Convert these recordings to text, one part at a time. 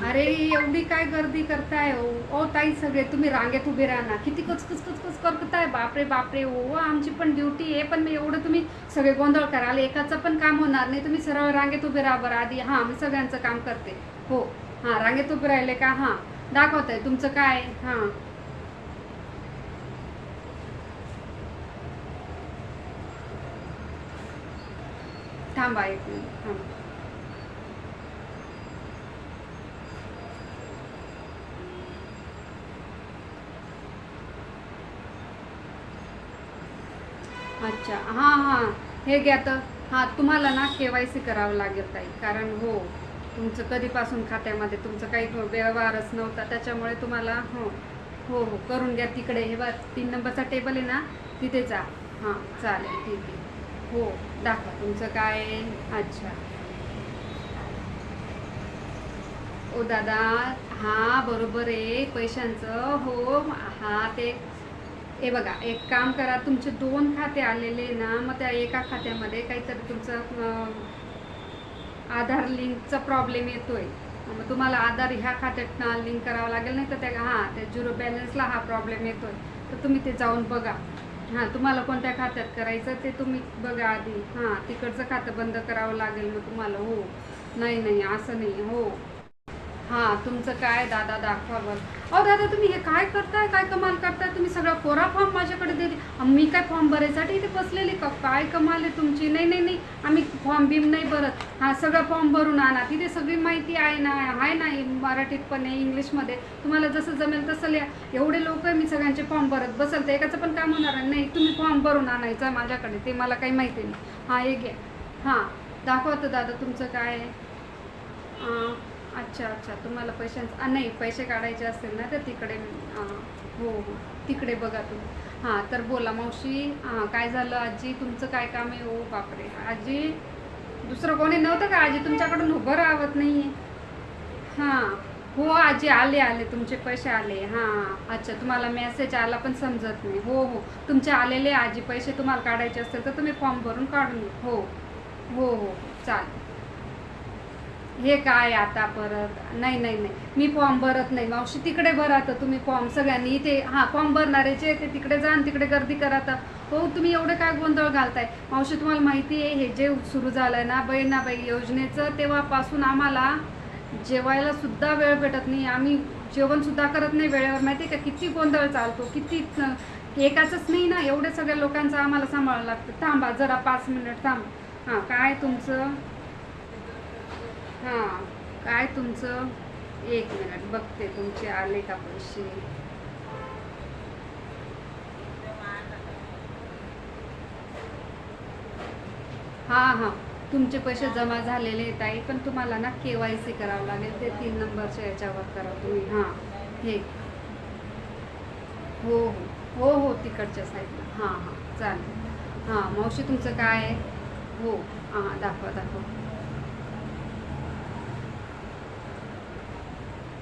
अरे एवढी काय गर्दी करताय ओ ओ ताई सगळे तुम्ही रांगेत उभे राहा किती कचकच कचकच करताय. बापरे बापरे हो. ओ आमची पण ड्युटी आहे पण मी एवढं तुम्ही सगळे गोंधळ कराल. एकाचं पण काम होणार नाही. तुम्ही सरळ रांगेत उभे राहा बरं. आधी हां मी सगळ्यांचं काम करते. हो. हां रांगेत उभे राहिले का? हां. दाखवत आहे तुमचं काय? हां. थांबा एक मिनिट. थांबा. अच्छा. हां हां. हे घ्या तर. हां तुम्हाला ना के वाय सी करावं लागेल ताई. कारण हो तुमचं कधीपासून खात्यामध्ये तुमचं काही व्यवहारच नव्हता. त्याच्यामुळे तुम्हाला हो हो हो करून घ्या तिकडे. हे बघ तीन नंबरचा टेबल आहे ना तिथे जा. हां चालेल ठीक आहे. हो दाखवा तुमचं काय. अच्छा. ओ दादा हां बरोबर आहे. पैशांचं हो हां ते हे बघा एक काम करा तुमचे दोन खाते आलेले ना मग त्या एका खात्यामध्ये काहीतरी तुमचं आधार लिंकचा प्रॉब्लेम येतोय. मग तुम्हाला आधार ह्या खात्यात लिंक करावं लागेल नाही तर त्या हां त्या झिरो बॅलन्सला हा प्रॉब्लेम येतोय. तर तुम्ही ते जाऊन बघा. हां तुम्हाला कोणत्या खात्यात करायचं ते तुम्ही बघा आधी. हां तिकडचं खातं बंद करावं लागेल मग तुम्हाला. हो. नाही नाही असं नाही. हो. हां तुमचं काय दादा दाखवा बरं. अहो दादा तुम्ही हे काय करताय? काय कमाल करताय? तुम्ही सगळा कोरा फॉर्म माझ्याकडे दिली मी काय फॉर्म भरायसाठी इथे बसलेली का? काय कमाल आहे तुमची? नाही नाही नाही. आम्ही फॉर्म बिम नाही भरत. हां सगळं फॉर्म भरून आणा. तिथे सगळी माहिती आहे ना आहे ना मराठीत पण आहे इंग्लिशमध्ये. तुम्हाला जसं जमेल तसं लिहा. एवढे लोक आहे मी सगळ्यांचे फॉर्म भरत बसल. तर एकाचं पण काम होणार नाही तुम्ही फॉर्म भरून आणायचा माझ्याकडे. ते मला काही माहिती नाही. हां हे घ्या. हां दाखवतो दादा तुमचं काय आहे. अच्छा अच्छा. तुम्हाला पैशांचं आ, नाही पैसे काढायचे असेल ना तर तिकडे हो हो. तिकडे बघा तुम्ही. हां तर बोला मावशी. हां काय झालं? आजी तुमचं काय काम आहे? ओ बापरे. आजी दुसरं कोणी नव्हतं का? आजी तुमच्याकडून उभं राहत नाही हां. हो आजी आले आले. तुमचे पैसे आले. हां. अच्छा तुम्हाला मेसेज आला पण समजत नाही. हो हो. तुमचे आलेले आजी पैसे तुम्हाला काढायचे असतील तर तुम्ही फॉर्म भरून काढून हो. हो हो. चालेल. हे काय आता परत? नाही नाही नाही. मी फॉर्म भरत नाही. मावशी तिकडे भरा तर तुम्ही फॉर्म सगळ्यांनी इथे हां फॉर्म भरणारे जे ते तिकडे जा आणि तिकडे गर्दी करा तर हो तुम्ही एवढे काय गोंधळ घालताय? मावशी तुम्हाला माहिती आहे हे जे सुरू झालं ना बहिणाबाई योजनेचं तेव्हापासून आम्हाला जेवायला सुद्धा वेळ भेटत नाही. आम्ही जेवणसुद्धा करत नाही वेळेवर. माहिती आहे का? किती गोंधळ चालतो किती एकाचंच नाही ना एवढे सगळ्या लोकांचं आम्हाला सांभाळावं लागतं. थांबा जरा पाच मिनिट थांब. हां काय तुमचं? काय तुमचं? एक मिनिट बघते तुमचे आले का पैसे हां हां. तुमचे पैसे जमा झालेले आहेत आई पण तुम्हाला ना के वाय सी करावं लागेल. ते तीन नंबरच्या याच्यावर करा तुम्ही. हां हे. हो हो. हो हो तिकडच्या साईडला. हां हां. चालेल. हां मावशी तुमचं काय आहे? हो हां. दाखवा दाखवा.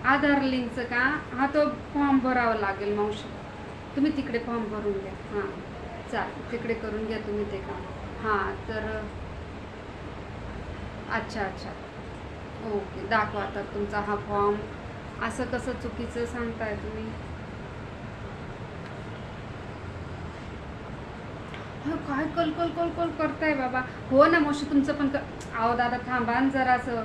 आधार लिंकचं का? हा तो फॉर्म भरावा लागेल मावशी. तुम्ही तिकडे फॉर्म भरून घ्या. हां. चालेल तिकडे करून घ्या तुम्ही ते काम. हां तर अच्छा अच्छा. ओके दाखवा आता तुमचा हा फॉर्म असं कसं चुकीचं सांगताय तुम्ही? हा काय कल कल कल कल करताय बाबा. हो ना मावशी तुमचं पण क अहो दादा थांबा न जरासं.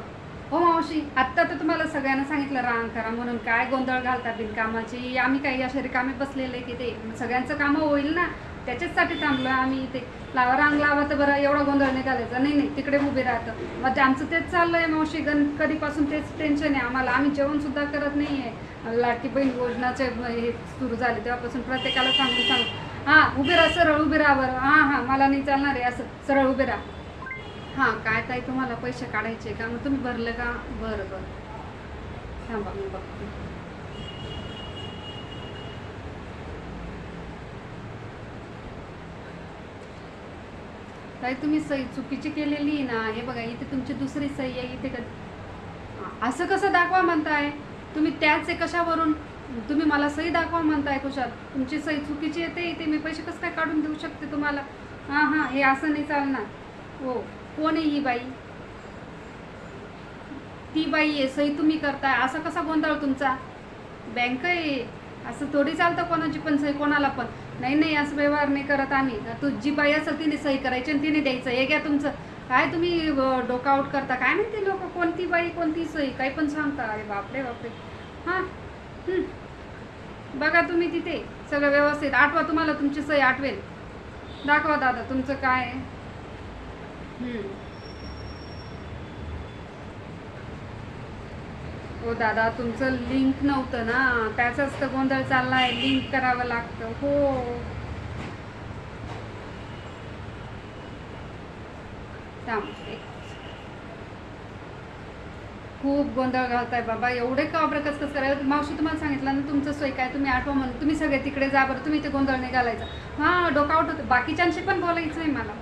हो मावशी आत्ता तर तुम्हाला सगळ्यांना सांगितलं रांग करा म्हणून. काय गोंधळ घालता बिनकामाची? आम्ही काही अशा रिकामे बसलेले की ते सगळ्यांचं कामं होईल ना? त्याच्याचसाठी थांबलो आम्ही इथे लावा रांग लावा तर बरं एवढा गोंधळ नाही घालायचा नाही नाही तिकडे उभे राहतं. मग ते आमचं तेच चाललं आहे मावशी गण कधीपासून तेच टेन्शन आहे. आम्हाला आम्ही जेवणसुद्धा करत नाही आहे. लाडकी बहीण योजनाचे हे सुरू झाले तेव्हापासून प्रत्येकाला सांगून सांगू हां उभे राहा सरळ उभे राहा बरं. हां हां मला नाही चालणार आहे असं. सरळ उभे राहा. हां काय ताई तुम्हाला पैसे काढायचे का? मग तुम्ही भरलं का? बरं बरं. थांबा मी बघते. ताई तुम्ही सही चुकीची केलेली आहे ना हे बघा इथे तुमची दुसरी सही आहे इथे क- हां, असं कसं दाखवा म्हणताय? तुम्ही त्याच आहे कशावरून? तुम्ही मला सही दाखवा म्हणताय कुशात. तुमची सही चुकीची येते इथे मी पैसे कसं काय काढून देऊ शकते तुम्हाला? हां हां हे असं नाही चालणार. हो. कोण आहे ही बाई? ती बाई आहे सही तुम्ही करताय. असा कसा गोंधळ तुमचा? बँक आहे. असं थोडी चालतं कोणाची पण सही कोणाला पण. नाही नाही असं व्यवहार नाही करत आम्ही. तू जी बाई असेल तिने सही करायची आणि तिने द्यायचं. हे घ्या तुमचं. काय तुम्ही डोकं आउट करता? काय माहिती लोक? कोणती बाई कोणती सही? काही पण सांगता. अरे बापरे बापरे. हां. बघा तुम्ही तिथे. सगळं व्यवस्थित. आठवा तुम्हाला तुमची सही आठवेल. दाखवा दादा तुमचं काय आहे. हो दादा तुमचं लिंक नव्हतं ना? त्याचाच तर गोंधळ चाललाय. लिंक करावं लागतं. हो. एक- खूप गोंधळ घालताय बाबा. एवढे का कस कस करायला मावशी तुम्हाला सांगितलं ना तुमचं सोय काय? तुम्ही आठवा म्हणून. तुम्ही सगळे तिकडे जा बरं. तुम्ही ते गोंधळ नाही घालायचा. हां डोकावट होतं. बाकीच्यांशी पण बोलायचं आहे मला.